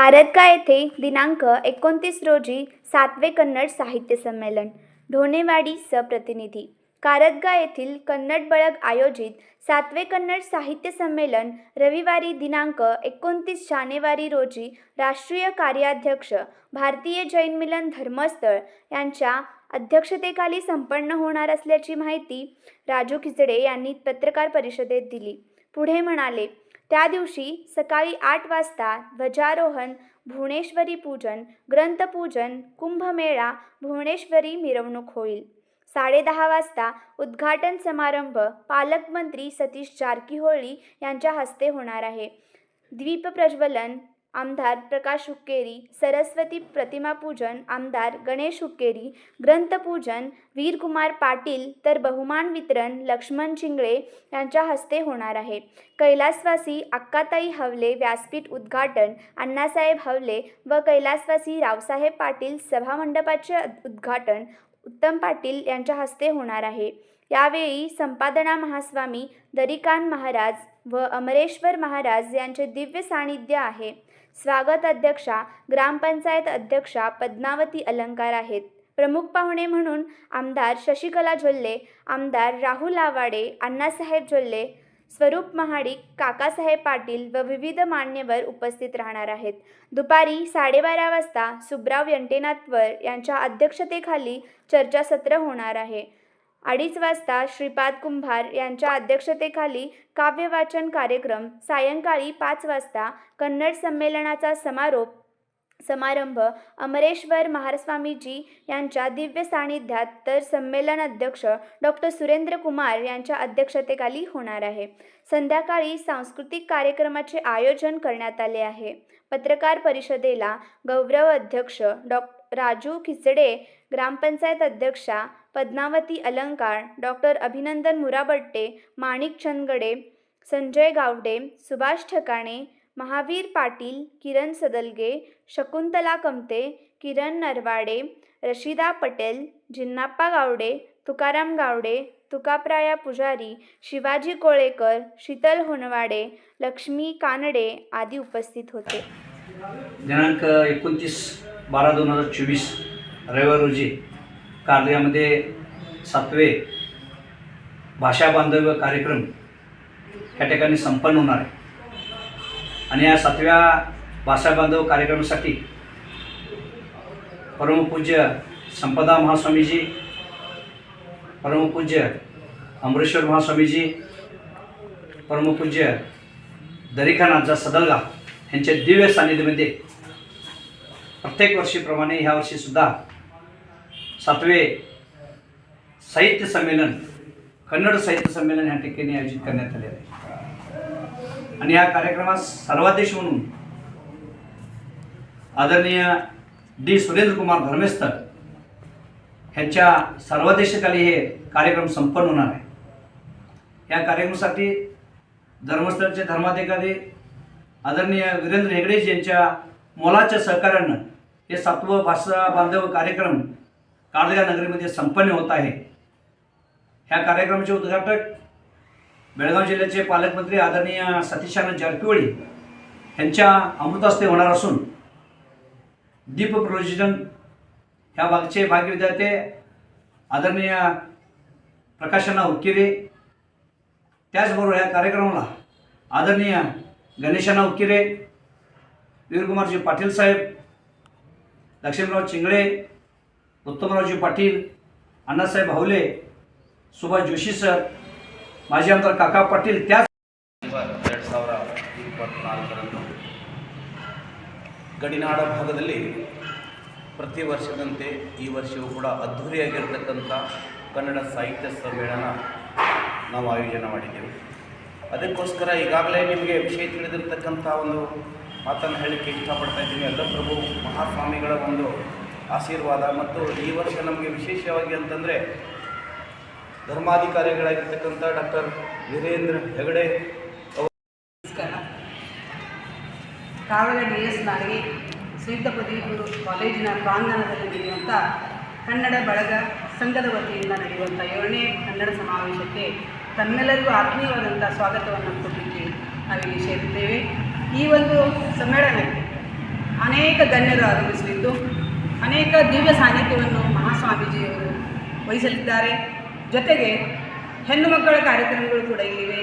कारदगा येथे दिनांक एकोणतीस रोजी सातवे कन्नड साहित्य संमेलन ढोणेवाडी सप्रतिनिधी. कारदगा येथील कन्नड बळग आयोजित सातवे कन्नड साहित्य संमेलन रविवारी दिनांक एकोणतीस जानेवारी रोजी राष्ट्रीय कार्याध्यक्ष भारतीय जैन मिलन धर्मस्थळ यांच्या अध्यक्षतेखाली संपन्न होणार असल्याची माहिती राजू खिचडे यांनी पत्रकार परिषदेत दिली. पुढे म्हणाले त्या दिवशी सकाळी आठ वाजता ध्वजारोहण भुवनेश्वरी पूजन ग्रंथपूजन कुंभमेळा भुवनेश्वरी मिरवणूक होईल. साडेदहा वाजता उद्घाटन समारंभ पालकमंत्री सतीश जारकीहोळी यांच्या हस्ते होणार आहे. दीपप्रज्वलन आमदार प्रकाश हुक्केरी सरस्वती प्रतिमापूजन आमदार गणेश हुक्केरी ग्रंथपूजन वीरकुमार पाटील तर बहुमान वितरण लक्ष्मण चिंगळे यांच्या हस्ते होणार आहे. कैलासवासी अक्काताई हवले व्यासपीठ उद्घाटन अण्णासाहेब हवले व कैलासवासी रावसाहेब पाटील सभामंडपाचे उद्घाटन उत्तम पाटील यांच्या हस्ते होणार आहे. यावेळी संपादना महास्वामी दरिकान महाराज व अमरेश्वर महाराज यांचे दिव्य सानिध्य आहे. स्वागत अध्यक्षा ग्रामपंचायत अध्यक्षा पद्मावती अलंकार आहेत. प्रमुख पाहुणे म्हणून आमदार शशिकला झोल्ले आमदार राहुल आवाडे अण्णासाहेब झोल्ले स्वरूप महाडिक काकासाहेब पाटील व विविध मान्यवर उपस्थित राहणार आहेत. दुपारी साडेबारा वाजता सुब्राव यंटेनाथवर यांच्या अध्यक्षतेखाली चर्चासत्र होणार आहे. अडीच वाजता श्रीपाद कुंभार यांच्या अध्यक्षतेखाली काव्यवाचन कार्यक्रम. सायंकाळी पाच वाजता कन्नड संमेलनाचा समारोप समारंभ अमरेश्वर महारस्वामीजी यांच्या दिव्य सानिध्यात तर संमेलन अध्यक्ष डॉक्टर सुरेंद्र कुमार यांच्या अध्यक्षतेखाली होणार आहे. संध्याकाळी सांस्कृतिक कार्यक्रमाचे आयोजन करण्यात आले आहे. पत्रकार परिषदेला गौरव अध्यक्ष डॉ. राजू खिचडे ग्रामपंचायत अध्यक्षा पद्मावती अलंकार डॉक्टर अभिनंदन मुराबट्टे माणिक चंदगडे संजय गावडे सुभाष ठकाणे महावीर पाटील किरण सदलगे शकुंतला कमते किरण नरवाडे रशिदा पटेल जिन्नाप्पा गावडे तुकाराम गावडे तुकाप्राया पुजारी शिवाजी कोळेकर शीतल होनवाडे लक्ष्मी कानडे आदी उपस्थित होते. दिनांक एकोणतीस बारा दोन हजार चोवीस रविवार रोजी कार्यामध्ये सातवे भाषा बांधव्य कार्यक्रम या ठिकाणी संपन्न होणार आहे. आणि या सातव्या भाषा बांधव कार्यक्रमासाठी परमपूज्य संपदा महास्वामीजी परमपूज्य अमरेश्वर महास्वामीजी परमपूज्य दरिकानाथजा सदलगा यांच्या दिव्य सान्निध्यामध्ये प्रत्येक वर्षीप्रमाणे ह्या वर्षीसुद्धा सातवे साहित्य संमेलन कन्नड साहित्य संमेलन ह्या ठिकाणी आयोजित करण्यात आले आहे. आणि या कार्यक्रमास सर्वाध्यक्ष म्हणून आदरणीय डी. सुरेंद्र कुमार धर्मेस्तर ह्यांच्या सर्वाध्यक्षतेखाली हे कार्यक्रम संपन्न होणार आहे. या कार्यक्रमासाठी धर्मस्थळचे धर्माधिकारी आदरणीय वीरेंद्र हेगडेश यांच्या मोलाच्या सहकार्यानं हे सातवं भाषा बांधव कार्यक्रम काळजगा नगरीमध्ये संपन्न होत आहे. ह्या कार्यक्रमाचे उद्घाटक बेळगाव जिल्ह्याचे पालकमंत्री आदरणीय सतीशानंद जारकिहोळी यांच्या अमृतास्ते होणार असून दीप प्रज्वलन ह्या भागचे भाग्य विद्यार्थी आदरणीय प्रकाशना उकिरे त्याचबरोबर या कार्यक्रमाला आदरणीय गणेशाना उकिरे वीरकुमारजी पाटील साहेब लक्ष्मीराव चिंगळे उत्तमरावजी पाटील अण्णासाहेब हावले सुभाष जोशी सर ಮಾಜಿ ಆಮದಾರ್ ಕಾಕಾ ಪಾಟೀಲ್ त्याच ಎರಡು ಸಾವಿರ ಇಪ್ಪತ್ತ್ನಾಲ್ಕರಂದು ಗಡಿನಾಡ ಭಾಗದಲ್ಲಿ ಪ್ರತಿ ವರ್ಷದಂತೆ ಈ ವರ್ಷವೂ ಕೂಡ ಅದ್ಧೂರಿಯಾಗಿರ್ತಕ್ಕಂಥ ಕನ್ನಡ ಸಾಹಿತ್ಯ ಸಮ್ಮೇಳನ ನಾವು ಆಯೋಜನೆ ಮಾಡಿದ್ದೇವೆ ಅದಕ್ಕೋಸ್ಕರ ಈಗಾಗಲೇ ನಿಮಗೆ ವಿಷಯ ತಿಳಿದಿರ್ತಕ್ಕಂಥ ಒಂದು ಮಾತನ್ನು ಹೇಳಲಿಕ್ಕೆ ಇಷ್ಟಪಡ್ತಾ ಇದ್ದೀನಿ ಎಲ್ಲ ಪ್ರಭು ಮಹಾಸ್ವಾಮಿಗಳ ಒಂದು ಆಶೀರ್ವಾದ ಮತ್ತು ಈ ವರ್ಷ ನಮಗೆ ವಿಶೇಷವಾಗಿ ಅಂತಂದರೆ ಧರ್ಮಾಧಿಕಾರಿಗಳಾಗಿರ್ತಕ್ಕಂಥ ಡಾಕ್ಟರ್ ವೀರೇಂದ್ರ ಹೆಗಡೆ ನಮಸ್ಕಾರ. ಡಿ ಎಸ್ ನಾಗಿ ಶ್ರೀಯುತ ಗುರು ಕಾಲೇಜಿನ ಪ್ರಾಂಗಣದಲ್ಲಿ ನಡೆಯುವಂಥ ಕನ್ನಡ ಬಳಗ ಸಂಘದ ವತಿಯಿಂದ ನಡೆಯುವಂಥ ಏಳನೇ ಕನ್ನಡ ಸಮಾವೇಶಕ್ಕೆ ತಮ್ಮೆಲ್ಲರಿಗೂ ಆತ್ಮೀಯವಾದಂಥ ಸ್ವಾಗತವನ್ನು ಕೊಡಲಿಕ್ಕೆ ನಾವಿಲ್ಲಿ ಸೇರುತ್ತೇವೆ. ಈ ಒಂದು ಸಮ್ಮೇಳನಕ್ಕೆ ಅನೇಕ ಗಣ್ಯರು ಆಗಮಿಸಲಿದ್ದು ಅನೇಕ ದಿವ್ಯ ಸಾನ್ನಿಧ್ಯವನ್ನು ಮಹಾಸ್ವಾಮೀಜಿಯವರು ವಹಿಸಲಿದ್ದಾರೆ. ಜೊತೆಗೆ ಹೆಣ್ಣು ಮಕ್ಕಳ ಕಾರ್ಯಕ್ರಮಗಳು ಕೂಡ ಇಲ್ಲಿವೆ.